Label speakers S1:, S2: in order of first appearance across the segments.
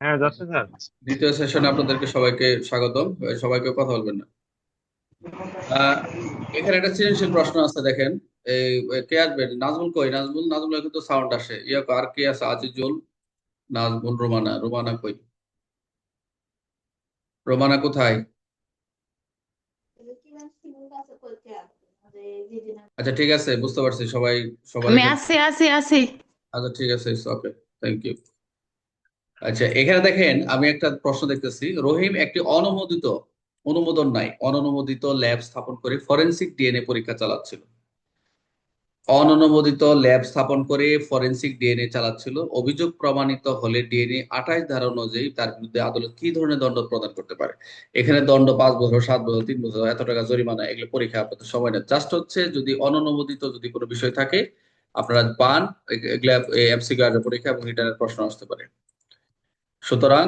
S1: হ্যাঁ যাচ্ছে স্যার।
S2: দ্বিতীয় সেশনে আপনাদেরকে সবাইকে স্বাগতম। সবাইকে কথা বলবেন না। এখানে একটা সৃজনশীল প্রশ্ন আছে দেখেন। এই কে আসবে? নাজমুল কই? নাজমুল নাজমুল কিন্তু সাউন্ড আসে। ইয়া আর কে আছে? আজিজুল নাজমুল রোমানা। রোমানা কই? রোমানা কোথায়? আচ্ছা ঠিক আছে বুঝতে পারছি। সবাই সবার
S3: আমি আছি আছি আছি
S2: আচ্ছা ঠিক আছে ওকে থ্যাংক ইউ আচ্ছা এখানে দেখেন আমি একটা প্রশ্ন দেখতেছি। রহিম একটি অনুমোদিত, অনুমোদন নাই, অননুমোদিত ল্যাব স্থাপন করে ফরেন্সিক ডিএনএ পরীক্ষা চালাচ্ছিল। অননুমোদিত ল্যাব স্থাপন করে ফরেন্সিক ডিএনএ চালাচ্ছিল। অভিযোগ প্রমাণিত হলে ডিএনএ আঠাশ ধারা অনুযায়ী তার বিরুদ্ধে আদালত কি ধরনের দণ্ড প্রদান করতে পারে? এখানে দণ্ড পাঁচ বছর, সাত বছর, তিন বছর, এত টাকা জরিমানা, এগুলো পরীক্ষা আপনাদের সময় না জাস্ট হচ্ছে যদি অননুমোদিত যদি কোনো বিষয় থাকে, আপনারা পান এগুলা এমসিকিউ পরীক্ষা এবং রিটার্নের প্রশ্ন আসতে পারে। সুতরাং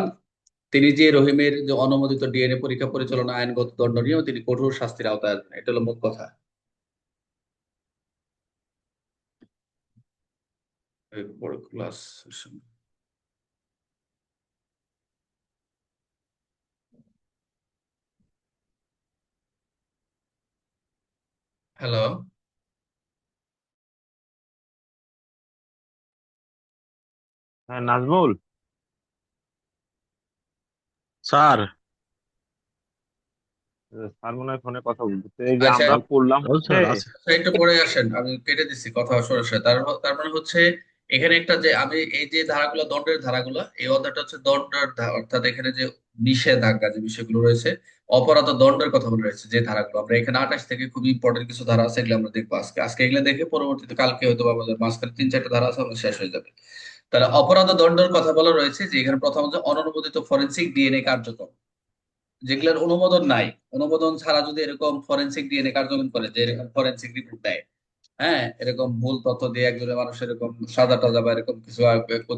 S2: তিনি যে রহিমের যে অনুমোদিত ডিএনএ পরীক্ষা পরিচালনা আইনগত দণ্ড নিয়েও তিনি কঠোর শাস্তির আওতায় আসবেন। এটা হলো মূল কথা। হ্যালো
S1: হ্যাঁ নাজমুল?
S4: স্যার।
S1: স্যার মনে হয় ফোনে কথা বলতেছে এই যে
S2: আচ্ছা।
S1: আমরা পড়লাম হচ্ছে
S2: আচ্ছা, একটু পরে আসেন আমি কেটে দিচ্ছি কথা সরাসরি। তার তার মানে হচ্ছে এখানে একটা যে আমি এই যে ধারাগুলো দণ্ডের ধারাগুলো এই অধ্যায়টা হচ্ছে দণ্ডের অর্থাৎ এখানে যে নিষেধাজ্ঞা যে বিষয়গুলো রয়েছে অপরাধ দণ্ডের কথা বলে রয়েছে যে ধারাগুলো। আমরা এখানে আঠাশ থেকে খুবই ইম্পর্টেন্ট কিছু ধারা আছে এগুলো আমরা দেখব আজকে। আজকে এগুলো দেখে পরবর্তীতে কালকে হয়তো আমাদের মাঝখানে তিন চারটা ধারা আছে আমাদের শেষ হয়ে যাবে। তাহলে অপরাধ দণ্ডের কথা বলা রয়েছে যে এখানে প্রথম হচ্ছে অননুমোদিত ফরেনসিক ডিএনএ কার্যক্রম, যেগুলোর অনুমোদন নাই। অনুমোদন ছাড়া যদি এরকম ফরেনসিক ডিএনএ কার্যক্রম করে, যে এরকম ফরেনসিক রিপোর্ট দেয় হ্যাঁ এরকম ভুল তথ্য দিয়ে একজনের মানুষ এরকম সাদা টাজা বা এরকম কিছু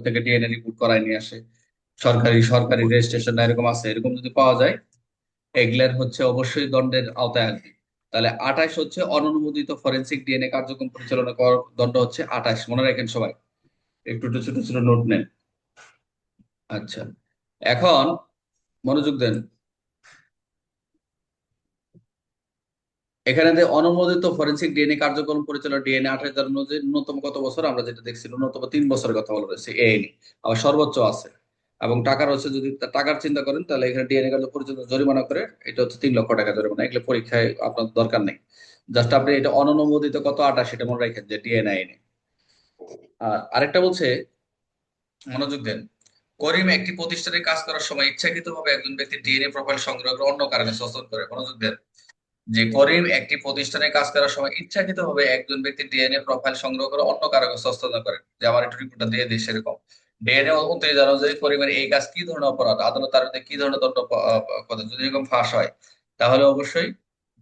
S2: থেকে ডিএনএ রিপোর্ট করায় নিয়ে আসে, সরকারি সরকারি রেজিস্ট্রেশন এরকম আছে, এরকম যদি পাওয়া যায়, এগুলার হচ্ছে অবশ্যই দণ্ডের আওতায় আসবে। তাহলে আঠাশ হচ্ছে অননুমোদিত ফরেনসিক ডিএনএ কার্যক্রম পরিচালনা করার দণ্ড হচ্ছে আঠাশ, মনে রাখেন সবাই। একটু একটু ছোট ছোট নোট নেন। আচ্ছা এখন মনোযোগ দেন। এখানে যে অনুমোদিত ফরেনসিক ডিএনএ কার্যক্রম পরিচালনা ডিএনএ আঠাশ হাজার ন্যূনতম কত বছর আমরা যেটা দেখছি, ন্যূনতম তিন বছরের কথা বলা রয়েছে এএনএ আবার সর্বোচ্চ আছে। এবং টাকার হচ্ছে যদি টাকার চিন্তা করেন, তাহলে এখানে ডিএনএ কার্য পরিচালনা জরিমানা করে, এটা হচ্ছে তিন লক্ষ টাকা জরিমানা। এগুলো পরীক্ষায় আপনার দরকার নেই। জাস্ট আপনি এটা অননুমোদিত কত আঠাশ সেটা মনে রাখেন যে ডিএনএ আইনে আর আরেকটা বলছে, মনোযোগ দেন। করিম একটি প্রতিষ্ঠানে কাজ করার সময় ইচ্ছাকৃতভাবে একজন ব্যক্তি ডিএনএ প্রোফাইল সংগ্রহ করে অন্য কারণে হস্তান্তর করে। মনোযোগ দেন। যে করিম একটি প্রতিষ্ঠানে কাজ করার সময় ইচ্ছাকৃতভাবে একজন ব্যক্তি ডিএনএ প্রোফাইল সংগ্রহ করে অন্য কারও কাছে করে। যে আমার একটু রিপোর্টটা দিয়ে দিই সেরকম। ডিএনএ উনত্রিশ জানো যে করিমের এই কাজ কি ধরনের অপরাধ? আদালত তার কি ধরনের দণ্ড যদি এরকম ফাঁস হয়, তাহলে অবশ্যই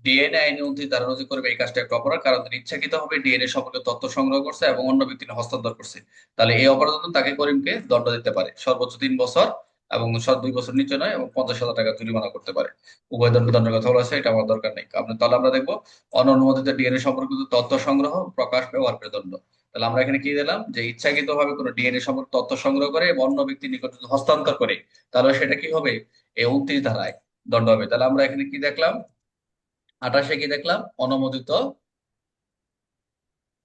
S2: ডিএনএ আইনে উনত্রিশ ধারা অনুযায়ী করিম এই কাজটা একটা অপরাধ, কারণ তিনি ইচ্ছাকৃতভাবে ডিএনএ সম্পর্কে তথ্য সংগ্রহ করছে এবং অন্য ব্যক্তিকে হস্তান্তর করছে। তাহলে এই অপরাধ তাকে করিমকে দণ্ড দিতে পারে। সর্বোচ্চ তিন বছর এবং দুই বছর নিচে নয় এবং পঞ্চাশ হাজার টাকা জরিমানা করতে পারে। উভয় দণ্ড দণ্ডের কথা বলা এটা আমার দরকার নেই। আপনি তাহলে আমরা দেখব অননুমোদিত ডিএনএ সম্পর্কিত তথ্য সংগ্রহ, প্রকাশ, ব্যবহার করে দণ্ড। তাহলে আমরা এখানে কি দিলাম? যে ইচ্ছাকৃত ভাবে কোনো ডিএনএ সম্পর্কে তথ্য সংগ্রহ করে এবং অন্য ব্যক্তির নিকট হস্তান্তর করে, তাহলে সেটা কি হবে? এই উনত্রিশ ধারায় দণ্ড হবে। তাহলে আমরা এখানে কি দেখলাম? আঠাশে কি দেখলাম? অনুমোদিত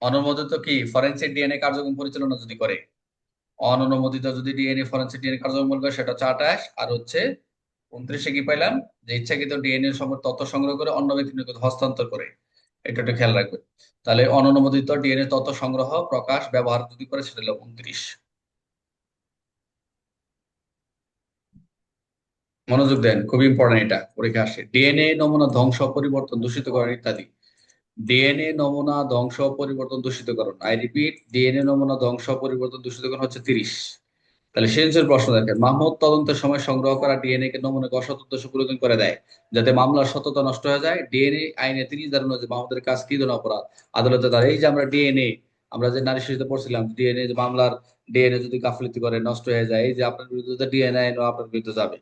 S2: অনুমোদিত কি? ফরেনসিক ডিএনএ কার্যক্রম পরিচালনা যদি করে। অননুমোদিত যদি ডিএনএ ফরেনসিক ডিএনএ কার্যক্রম করে, সেটা হচ্ছে আঠাশ। আর হচ্ছে উনত্রিশে কি পাইলাম? যে ইচ্ছাকৃত ডিএনএ সম্পর্কে তথ্য সংগ্রহ করে অন্য ব্যক্তির নিকট হস্তান্তর করে। এটা একটু খেয়াল রাখবে। তাহলে অননুমোদিত ডিএনএ তথ্য সংগ্রহ, প্রকাশ, ব্যবহার যদি করে, সেটা হলো উনত্রিশ। মনোযোগ দেন খুব ইম্পর্টেন্ট এটা পরীক্ষা আসে। ডিএনএ নমুনা ধ্বংস, পরিবর্তন দূষিতকরণ ইত্যাদি। ডিএনএ নমুনা ধ্বংস, পরিবর্তন দূষিতকরণ আই রিপিট ডিএনএ নমুনা ধ্বংস, পরিবর্তন দূষিতকরণ হচ্ছে তিরিশ। তাহলে সেন্সের প্রশ্ন দেখেন, মাহমুদ তদন্তের সময় সংগ্রহ করা ডিএনএ কে নমুনাকে অসৎ উদ্দেশ্য প্রয়োজন করে দেয়, যাতে মামলার সত্যতা নষ্ট হয়ে যায়। ডিএনএ আইনে তিরিশ ধারণ যে মাহমুদের কাজ কি ধরনের অপরাধ? আদালতে তার এই যে আমরা ডিএনএ আমরা যে নারী শিশুতে পড়ছিলাম ডিএনএ মামলার ডিএনএ যদি গাফিলতি করে, নষ্ট হয়ে যায়, এই যে আপনার বিরুদ্ধে ডিএনএ আইন আপনার বিরুদ্ধে যাবে।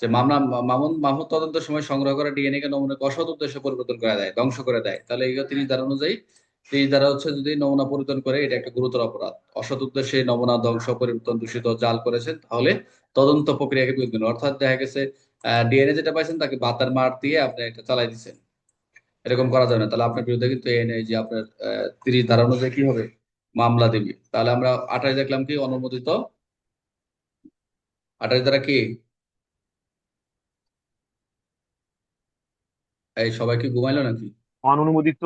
S2: যে মামলা, মামুন মাহমুদ তদন্তের সময় সংগ্রহ করা ডিএনএ কে নমুনাকে অসৎ উদ্দেশ্যে পরিবর্তন করে দেয়, ধ্বংস করে দেয়। তাহলে এই তিনি ধারা অনুযায়ী এই দ্বারা হচ্ছে যদি নমুনা পরিবর্তন করে, এটা একটা গুরুতর অপরাধ। অসৎ উদ্দেশ্যে নমুনা ধ্বংস, পরিবর্তন দূষিত, জাল করেছেন, তাহলে তদন্ত প্রক্রিয়াকে বিরোধ অর্থাৎ দেখা গেছে ডিএনএ যেটা পাইছেন তাকে বাতার মার দিয়ে আপনি একটা চালাই দিচ্ছেন। এরকম করা যাবে না। তাহলে আপনার বিরুদ্ধে কিন্তু এনে যে আপনার তিরিশ ধারা অনুযায়ী কি হবে? মামলা দিবি। তাহলে আমরা আঠাশ দেখলাম কি, অনুমোদিত? আঠাশ দ্বারা কি? এই সবাই কি ঘুমাইলো নাকি?
S1: অননুমোদিত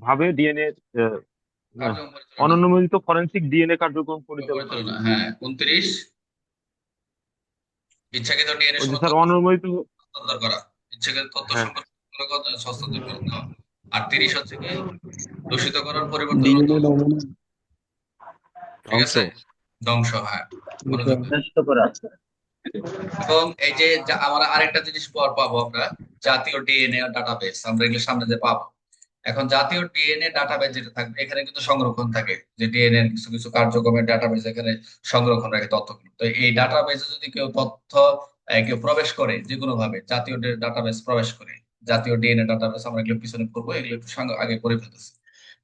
S1: ভাবে ডিএনএ
S2: কার্যক্রম পরিচালনা।
S1: অননুমোদিত ফরেনসিক ডিএনএ কার্যক্রম পরিচালনা
S2: পরিচালনা, হ্যাঁ উনত্রিশ। ইচ্ছাকৃত ডিএনএ
S1: যে স্যার অননুমোদিত
S2: হস্তান্তর করা। ইচ্ছাকৃত তথ্য
S1: হ্যাঁ।
S2: সম্পর্কে হস্তান্তর করে দেওয়া আর তিরিশ হচ্ছে কি? দূষিতকরণ পরিবর্তন
S3: ডিএনএ নমুনা
S2: ঠিক আছে? ধ্বংস হ্যাঁ। মনোযোগ দিন।
S3: নষ্ট করা।
S2: এবং এই যে যা- আমরা আরেকটা জিনিস পর পাবো আমরা। জাতীয় ডিএনএ ডাটাবেস আমরা এগুলো সামনে যে পাবো। এখন জাতীয় ডিএনএ ডাটাবেস যেটা থাকবে, এখানে কিন্তু সংরক্ষণ থাকে, যে ডিএনএ কিছু কিছু কার্যক্রমের ডাটাবেস এখানে সংরক্ষণ রাখে তথ্যগুলো। তো এই ডাটাবেসে যদি কেউ তথ্য কেউ প্রবেশ করে, যে কোনো ভাবে, জাতীয় ডাটাবেস প্রবেশ করে, জাতীয় ডিএনএ ডাটাবেস আমরা এগুলো পিছনে করব, এগুলো একটু আগে করে ফেলতেছি।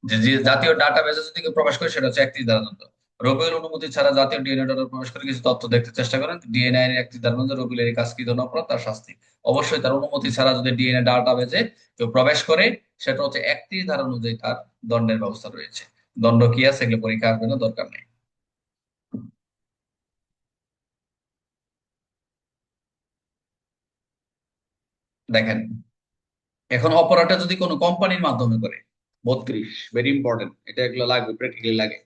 S2: যে জাতীয় ডাটাবেসে যদি কেউ প্রবেশ করে, সেটা হচ্ছে ধারা দণ্ড রবিউল অনুমতি ছাড়া জাতীয় ডিএনএ ডাটা প্রবেশ করে কিছু তথ্য দেখতে চেষ্টা করেন। ডিএনএ এর একটি ধারা মধ্যে রবিউলের এই কাজ কি ধরনের অপরাধ তার শাস্তি। অবশ্যই তার অনুমতি ছাড়া যদি ডিএনএ ডাটাবেসে কেউ প্রবেশ করে, সেটা হচ্ছে একটি ধারা অনুযায়ী তার দণ্ডের ব্যবস্থা রয়েছে। দণ্ড কি আছে এগুলো পরীক্ষা আসবে না দরকার নেই। দেখেন, এখন অপরাধটা যদি কোনো কোম্পানির মাধ্যমে করে, বত্রিশ ভেরি ইম্পর্টেন্ট এটা এগুলো লাগবে প্র্যাকটিক্যালি লাগে।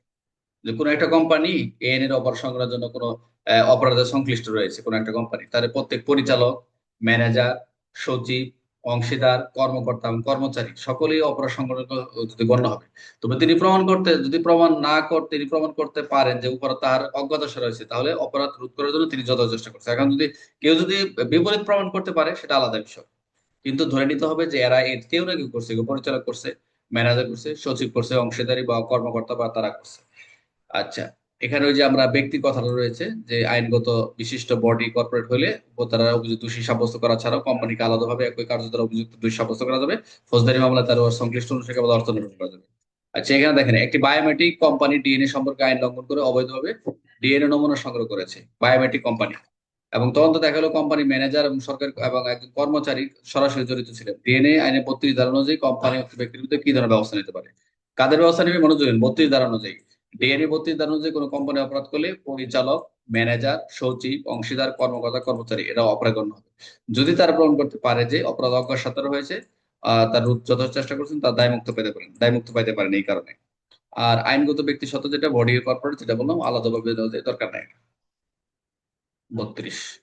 S2: যে কোনো একটা কোম্পানি এন এর অপরাধ সংগ্রহের জন্য কোনো আহ, অপরাধে সংশ্লিষ্ট রয়েছে কোনো একটা কোম্পানি তাদের প্রত্যেক পরিচালক ম্যানেজার সচিব অংশীদার কর্মকর্তা এবং কর্মচারী সকলেই অপরাধ সংগ্রহ যদি গণ্য হবে তবে তিনি প্রমাণ করতে যদি প্রমাণ না করতে তিনি প্রমাণ করতে পারেন যে অপরাধ তার অজ্ঞাতসা রয়েছে তাহলে অপরাধ রোধ করার জন্য তিনি যত চেষ্টা করছেন। এখন যদি কেউ যদি বিপরীত প্রমাণ করতে পারে সেটা আলাদা বিষয়। কিন্তু ধরে নিতে হবে যে এরা এর কেউ না কেউ করছে পরিচালক করছে ম্যানেজার করছে সচিব করছে অংশীদারি বা কর্মকর্তা বা তারা করছে। আচ্ছা এখানে ওই যে আমরা ব্যক্তির কথাটা রয়েছে যে আইনগত বিশিষ্ট বডি কর্পোরেট হলে তারা অভিযুক্ত দোষী সাব্যস্ত করা ছাড়াও কোম্পানিকে আলাদাভাবে একই কার্য দ্বারা অভিযুক্ত দোষী সাব্যস্ত করা যাবে। ফৌজদারি মামলা, তার সংশ্লিষ্ট অনুসারে কেবল অর্থ নির্ভর করা যাবে। আচ্ছা এখানে দেখেন, একটি বায়োমেট্রিক কোম্পানি ডিএনএ সম্পর্কে আইন লঙ্ঘন করে অবৈধভাবে ডিএনএ নমুনা সংগ্রহ করেছে বায়োমেট্রিক কোম্পানি এবং তদন্ত দেখা গেল কোম্পানি ম্যানেজার এবং সরকার এবং একজন কর্মচারী সরাসরি জড়িত ছিলেন। ডিএনএ আইনে বত্রিশ ধারা অনুযায়ী কোম্পানি ব্যক্তির বিরুদ্ধে কি ধরনের ব্যবস্থা নিতে পারে? কাদের ব্যবস্থা নেবে? মনোযোগ দিন। বত্রিশ ধারা অনুযায়ী। ডিএনএ বত্রিশ ধারা অনুযায়ী কোনো কোম্পানি অপরাধ করলে পরিচালক ম্যানেজার সচিব, অংশীদার, কর্মকর্তা, কর্মচারী এরা অপরাধ গণ্য হবে। যদি তারা প্রমাণ করতে পারে যে অপরাধ অজ্ঞাত হয়েছে তার যথেষ্ট চেষ্টা করছেন, তার দায়মুক্ত পেতে পারেন, দায়মুক্ত পাইতে পারেন এই কারণে। আর আইনগত ব্যক্তি সত্য যেটা বডি কর্পোরেট যেটা বললাম, আলাদাভাবে দরকার নাই। বত্রিশ।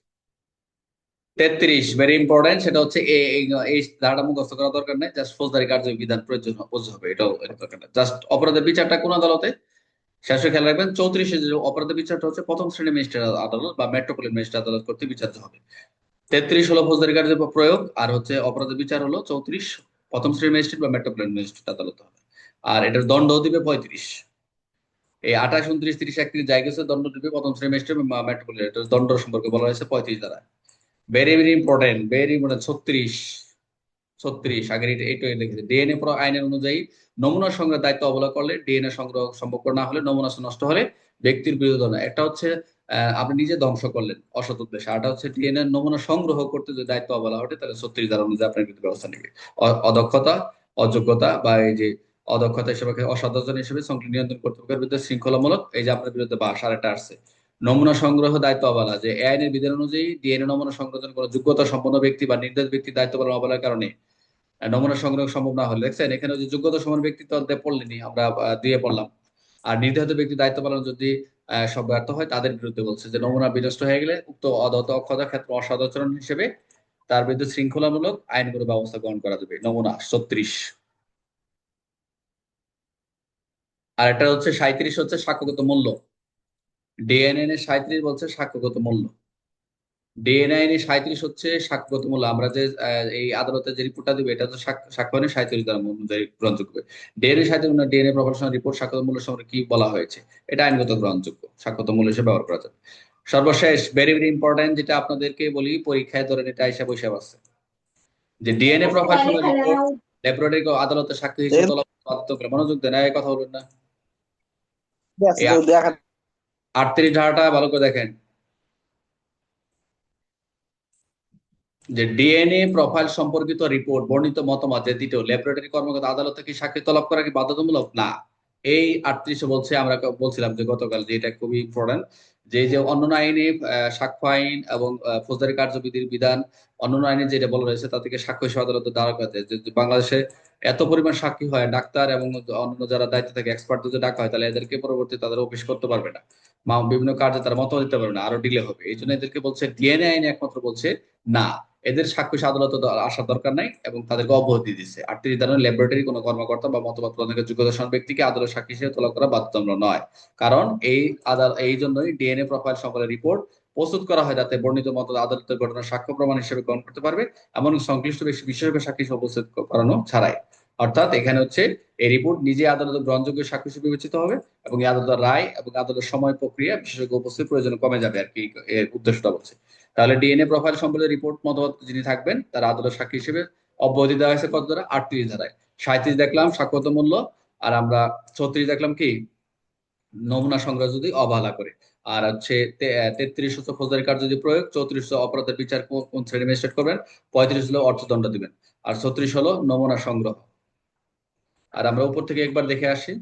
S2: তেত্রিশ ভেরি ইম্পর্টেন্ট সেটা হচ্ছে এই- ধারাটা মুখস্থ করা দরকার নেই জাস্ট ফৌজদারি কার্য বিধান প্রয়োজন হবে, এটাও দরকার নেই। জাস্ট অপরাধের বিচারটা কোন আদালতে শেষে খেয়াল রাখবেন, চৌত্রিশে যে অপরাধের বিচারটা হচ্ছে প্রথম শ্রেণি ম্যাজিস্ট্রেট আদালত বা মেট্রোপলিটন ম্যাজিস্ট্রেট আদালত কর্তৃক বিচার্য হবে। তেত্রিশ হলো ফৌজদারি কার্যের প্রয়োগ, আর হচ্ছে অপরাধের বিচার হলো চৌত্রিশ প্রথম শ্রেণি ম্যাজিস্ট্রেট বা মেট্রোপলিটন ম্যাজিস্ট্রেট আদালত হবে। আর এটার দণ্ড দিবে পঁয়ত্রিশ। এই আঠাশ, উনত্রিশ, তিরিশ, একত্রিশ জায়গা গেছে, দণ্ড দিবে প্রথম শ্রেণি ম্যাজিস্ট্রেট বা মেট্রোপলিটন। দণ্ড সম্পর্কে বলা হয়েছে পঁয়ত্রিশ দ্বারা। Very very important very important ছত্রিশ। ছত্রিশ, আগের এটা এটাই লিখেছে ডিএনএ আইনের অনুযায়ী নমুনা সংগ্রহের দায়িত্ব অবহেলা করলে ডিএনএ সংগ্রহ সম্ভব না হলে নমুনা নষ্ট হলে ব্যক্তির বিরুদ্ধে না একটা হচ্ছে আপনি নিজে ধ্বংস করলেন অসৎ উদ্দেশ্যে। আরটা হচ্ছে ডিএনএ নমুনা সংগ্রহ করতে যদি দায়িত্ব অবহেলা ঘটে তাহলে ছত্রিশ ধারা অনুযায়ী আপনার বিরুদ্ধে ব্যবস্থা নেবে। অদক্ষতা, অযোগ্যতা বা এই যে অদক্ষতা হিসেবে অসাধারণ হিসেবে সংশ্লিষ্ট নিয়ন্ত্রণ কর্তৃপক্ষের বিরুদ্ধে শৃঙ্খলামূলক এই যে আপনার বিরুদ্ধে বা সাড়েটা আসছে। নমুনা সংগ্রহ দায়িত্ব অবহেলা যে এই আইনের বিধান অনুযায়ী ডিএনএ নমুনা সংগ্রহের কোনো যোগ্যতা সম্পন্ন ব্যক্তি বা নির্দেশ ব্যক্তির দায়িত্ব পালন অবহেলার কারণে নমুনা সংগ্রহ সম্ভব না হলে। দেখছেন, এখানে যে যোগ্যতা সমান ব্যক্তি তো অধ্যায় পড়লেনি, আমরা দিয়ে পড়লাম। আর নির্ধারিত ব্যক্তি দায়িত্ব পালন যদি সব ব্যর্থ হয়, তাদের বিরুদ্ধে বলছে যে নমুনা বিনষ্ট হয়ে গেলে উক্ত অদত অক্ষতার ক্ষেত্রে অসদাচরণ হিসেবে তার বিরুদ্ধে শৃঙ্খলামূলক আইনগত ব্যবস্থা গ্রহণ করা যাবে। নমুনা ছত্রিশ। আর এটা হচ্ছে সাঁত্রিশ হচ্ছে সাক্ষ্যগত মূল্য। ডিএনএন এর সাঁত্রিশ বলছে সাক্ষ্যগত মূল্য। ডিএনআই এর সাঁত্রিশ হচ্ছে সাক্ষ্যগত মূল্য। আমরা যে আহ, এই আদালতে যে রিপোর্টটা দিবে এটা তো সাক্ষ্য সাক্ষ্যয়নের সাঁত্রিশ দ্বারা অনুযায়ী গ্রহণযোগ্য। ডিএনএ সাঁত্রিশ ডিএনএ প্রফেশনাল রিপোর্ট সাক্ষ্যগত মূল্য সম্পর্কে কি বলা হয়েছে? এটা আইনগত গ্রহণযোগ্য। সাক্ষ্যগত মূল্য হিসেবে ব্যবহার করা যাবে। সর্বশেষ ভেরি ভেরি ইম্পর্টেন্ট যেটা আপনাদেরকে বলি পরীক্ষায় ধরেন এটা হিসাব হিসাব আছে। যে ডিএনএ প্রফেশনাল রিপোর্ট ল্যাবরেটরি আদালতে সাক্ষ্য হিসেবে তোলা বাধ্যতামূলক মনোযোগ দেন এই কথা বলবেন না। আটত্রিশ ধারাটা ভালো করে দেখেন। যে ডিএনএ প্রোফাইল সম্পর্কিত রিপোর্ট বর্ণিত মতামত, যে দ্বিতীয় ল্যাবরেটরি কর্মকর্তা আদালত থেকে সাক্ষী তলব করা কি বাধ্যতামূলক? না। এই আটত্রিশে বলছে, আমরা বলছিলাম যে গতকাল যে এটা খুবই ইম্পর্টেন্ট যে যে অন্যান্য আইনে সাক্ষ্য আইন এবং ফৌজদারি কার্যবিধির বিধান, অন্যান্য আইনে যেটা বলা রয়েছে তা থেকে সাক্ষ্য হিসেবে আদালত দ্বারা করতে যে বাংলাদেশে এত পরিমাণ সাক্ষী হয় ডাক্তার এবং অন্যান্য যারা দায়িত্বে থাকে এক্সপার্ট যদি ডাকা হয়, তাহলে এদেরকে পরবর্তী তাদের অফিস করতে পারবে না। বিভিন্ন কার্যে তারা মতামত দিতে পারবে না, আরও ডিলে হবে। এই জন্য এদেরকে বলছে ডিএনএ আইনে একমাত্র বলছে না। এদের হিসেবে আদালতে আসার দরকার নাই এবং তাদেরকে অব্যাহতি দিচ্ছে আটত্রিশ ধরনের ল্যাবরেটরি, কোনো কর্মকর্তা বা মতবাদ প্রদানের যোগ্যতা সম্পন্ন ব্যক্তিকে আদালত সাক্ষী হিসেবে তোলা করা বাধ্যতামূলক নয়। কারণ এই আদালত এই জন্যই ডিএনএ প্রোফাইল সম্পর্কে রিপোর্ট প্রস্তুত করা হয় যাতে বর্ণিত মত আদালতের ঘটনার সাক্ষ্য প্রমাণ হিসেবে গ্রহণ করতে পারবে এমন সংশ্লিষ্ট বিশেষভাবে সাক্ষী উপস্থিত করানো ছাড়াই। অর্থাৎ এখানে হচ্ছে এই রিপোর্ট নিজে আদালত গ্রহণযোগ্য সাক্ষ্য হিসেবে বিবেচিত হবে এবং আদালতের রায় এবং আদালতের সময় প্রক্রিয়া বিশেষজ্ঞ উপস্থিত প্রয়োজন কমে যাবে আর কি এর উদ্দেশ্যটা বলছে। তাহলে ডিএনএ প্রোফাইল সম্পর্কে রিপোর্ট মতামত যিনি থাকবেন, তার আদালত সাক্ষী হিসেবে অব্যাহতি দেওয়া হয়েছে কত দ্বারা? আটত্রিশ ধারায় সাঁত্রিশ দেখলাম সাক্ষ্যত মূল্য, আর আমরা ছত্রিশ দেখলাম কি? নমুনা সংগ্রহ যদি অবহেলা করে। আর হচ্ছে তেত্রিশ হচ্ছে ফৌজদারি কার্য যদি প্রয়োগ চৌত্রিশ অপরাধের বিচার কোন- শ্রেণি ম্যাজিস্ট্রেট করবেন? পঁয়ত্রিশ হলো অর্থদণ্ড দিবেন। আর ছত্রিশ হলো নমুনা সংগ্রহ। আর আমরা উপর থেকে একবার দেখে আসি।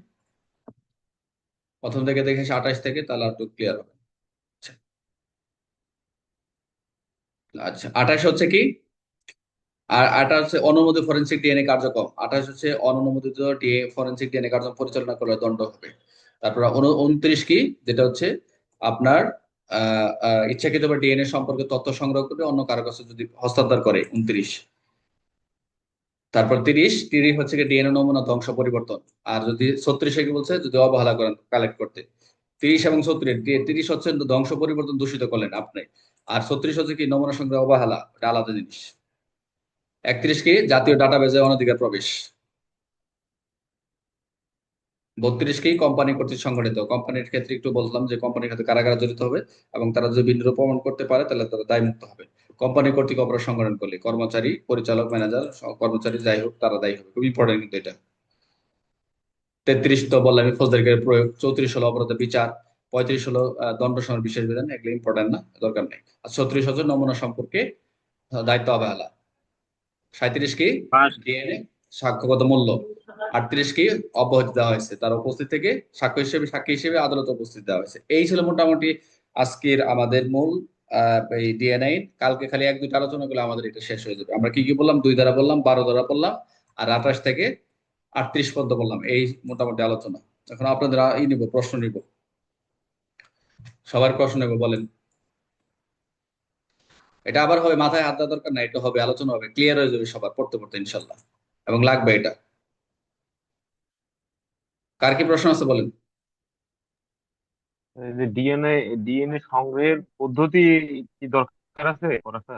S2: প্রথম থেকে দেখে আসি আঠাশ থেকে, তাহলে আর একটু ক্লিয়ার হবে আচ্ছা। আচ্ছা আঠাশ হচ্ছে কি? আর আটা হচ্ছে অনুমোদিত ফরেন্সিক ডিএনএ কার্যক্রম। আঠাশ হচ্ছে অননুমোদিত ডিএ ফরেন্সিক ডিএনএ কার্যক্রম পরিচালনা করলে দণ্ড হবে। তারপর উনত্রিশ কি? যেটা হচ্ছে আপনার আহ, ইচ্ছাকৃতভাবে ডিএনএ সম্পর্কে তথ্য সংগ্রহ করে অন্য কারও কাছে যদি হস্তান্তর করে উনত্রিশ। তারপর তিরিশ তিরিশ হচ্ছে কি ডিএনএ নমুনা ধ্বংস পরিবর্তন। আর যদি ছত্রিশে কি বলছে? যদি অবহেলা করেন কালেক্ট করতে। তিরিশ এবং ছত্রিশ তিরিশ হচ্ছে ধ্বংস পরিবর্তন দূষিত করলেন আপনি। আর ছত্রিশ হচ্ছে কি নমুনা সংগ্রহ অবহেলা, এটা আলাদা জিনিস। একত্রিশ কি জাতীয় ডাটাবেজে অনধিকার প্রবেশ। বত্রিশ কি কোম্পানি কর্তৃক সংগঠিত। কোম্পানির ক্ষেত্রে একটু বললাম যে কোম্পানির ক্ষেত্রে কারাগারে জড়িত হবে এবং তারা যদি বিদ্রোহ প্রমাণ করতে পারে, তাহলে তারা দায়মুক্ত হবে। কোম্পানি কর্তৃক অপরাধ সংগঠন করলে কর্মচারী, পরিচালক ম্যানেজার কর্মচারী যাই হোক, তারা দায়ী হবে। খুব ইম্পর্টেন্ট কিন্তু এটা। তেত্রিশ তো বললাম ফৌজদারি প্রয়োগ। চৌত্রিশ হলো অপরাধের বিচার। পঁয়ত্রিশ হলো দণ্ড সময়ের বিশেষ বিধান এগুলো ইম্পর্টেন্ট না দরকার নেই। আর ছত্রিশ হচ্ছে নমুনা সম্পর্কে দায়িত্ব অবহেলা সাঁত্রিশ কি? ডিএনএ সাক্ষ্যগত মূল্য। আটত্রিশ কি? অব্যাহতি দেওয়া হয়েছে। তার উপস্থিত থেকে সাক্ষ্য হিসেবে সাক্ষী হিসেবে আদালতে উপস্থিত দেওয়া হয়েছে। এই ছিল মোটামুটি আজকের আমাদের মূল আহ, এই ডিএনআই কালকে খালি এক দুইটা আলোচনা করলে আমাদের এটা শেষ হয়ে যাবে। আমরা কি কি বললাম? দুই দ্বারা বললাম বারো দ্বারা বললাম আর আঠাশ থেকে আটত্রিশ পর্যন্ত বললাম। এই মোটামুটি আলোচনা। এখন আপনাদের ই নিব প্রশ্ন নিব। সবার প্রশ্ন নেব বলেন। এটা আবার হবে মাথায় হাত দেওয়ার দরকার না এটা হবে আলোচনা হবে ক্লিয়ার হয়ে যাবে সবার পড়তে পড়তে ইনশাল্লাহ। এবং লাগবে এটা। কার কি প্রশ্ন আছে বলেন।
S1: ডিএনএ ডিএনএ সংগ্রহের পদ্ধতি কি দরকার আছে?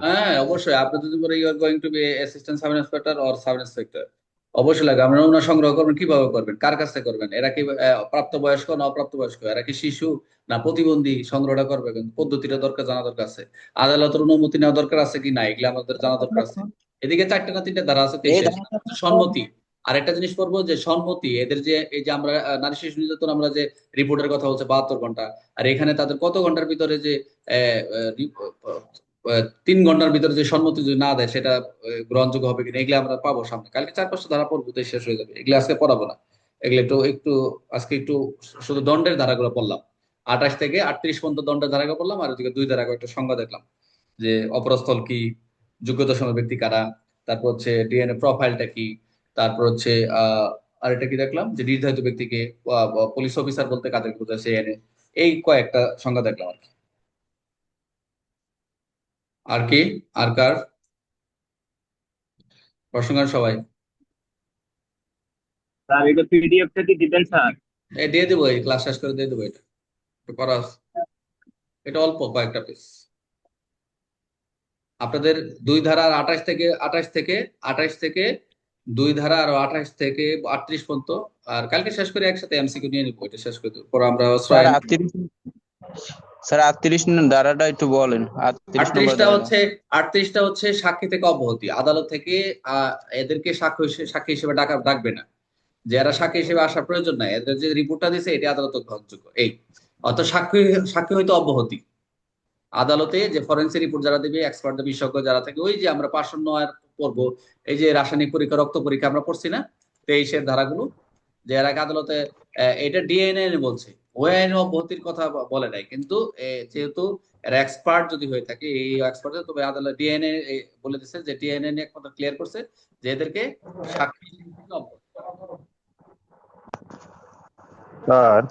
S2: হ্যাঁ অবশ্যই। আপনি যদি বলে you are going to be assistant sub inspector or sub inspector অবশ্যই লাগে। আপনি নমুনা সংগ্রহ করবেন কীভাবে করবেন কার কাছ থেকে করবেন? এরা কি প্রাপ্তবয়স্ক না অপ্রাপ্তবয়স্ক? এরা কি শিশু না প্রতিবন্ধী সংগ্রহটা করবে? পদ্ধতিটা দরকার জানা দরকার আছে? আদালতের অনুমতি নেওয়া দরকার আছে কি না এগুলো আমাদের জানা দরকার আছে। এদিকে চারটে না তিনটে ধারা আছে সম্মতি। আর একটা জিনিস করব যে সম্মতি। এদের যে এই যে আমরা নারী শিশু নির্যাতন আমরা যে রিপোর্টের কথা হচ্ছে বাহাত্তর ঘণ্টা। আর এখানে তাদের কত ঘণ্টার ভিতরে যে তিন ঘণ্টার ভিতরে যে সম্মতি যদি না দেয়, সেটা গ্রহণযোগ্য হবে কিনা, এগুলো আমরা পাবো সামনে। কালকে চার পাঁচটা ধারা পড়ব শেষ হয়ে যাবে। এগুলো আজকে পড়াবো না। এগুলো একটু একটু, আজকে একটু শুধু দণ্ডের ধারাগুলো পড়লাম। আঠাশ থেকে আটত্রিশ পর্যন্ত দণ্ডের ধারাগুলো পড়লাম, আর ওদিকে দুই ধারা একটা সংজ্ঞা দেখলাম। যে অপরাধস্থল কি, যোগ্যতা সময় ব্যক্তি কারা, তারপর হচ্ছে ডিএনএ প্রোফাইলটা কি, তারপর হচ্ছে, আহ আর এটা কি দেখলাম? যে নির্ধারিত ব্যক্তিকে পুলিশ অফিসার বলতে কাদের বোঝায় সে এনে এই কয়েকটা সংজ্ঞা দেখলাম আর কি। আর কি? আর কার? প্রশ্ন করেন সবাই।
S4: স্যার এটা পিডিএফ থেকে দিবেন স্যার?
S2: এই দিয়ে দেবো এই ক্লাস শেষ করে দিয়ে দেবো এটা। একটু করা এটা অল্প কয়েকটা পিস আপনাদের দুই ধারা আর আঠাশ থেকে আঠাশ থেকে আঠাশ থেকে দুই ধারা আর আঠাশ থেকে আটত্রিশ পর্যন্ত। আর কালকে শেষ করে একসাথে এমসিকিউ নিয়ে নিবো এটা শেষ করে দেবো। পরে আমরা
S3: স্যার আটত্রিশ ধারাটা একটু বলেন।
S2: আটত্রিশটা হচ্ছে আটত্রিশটা হচ্ছে সাক্ষী থেকে অব্যাহতি। আদালত থেকে এদেরকে সাক্ষ্য সাক্ষী হিসেবে ডাকা ডাকবে না। যে এরা সাক্ষী হিসেবে আসার প্রয়োজন নাই এদের যে রিপোর্টটা দিছে এটা আদালত গ্রহণযোগ্য। এই অত সাক্ষী সাক্ষী হয়তো অব্যাহতি। আদালতে যে ফরেন্সিক রিপোর্ট যারা দেবে এক্সপার্ট বিশেষজ্ঞ যারা থাকে ওই যে আমরা পার্শ্ব নয়ের পড়ব এই যে রাসায়নিক পরীক্ষা রক্ত পরীক্ষা আমরা পড়ছি না তেইশের ধারাগুলো যে এর আগে আদালতে এটা ডিএনএ বলছে। আইন অব্যাহতির কথা বলে নাই। কিন্তু যেহেতু এক্সপার্ট যদি হয়ে থাকে, এই এক্সপার্ট তবে আদালত ডিএনএ বলে দিচ্ছে যে ডিএনএ নিয়ে কথা ক্লিয়ার করছে যে এদেরকে সাক্ষী
S1: স্যার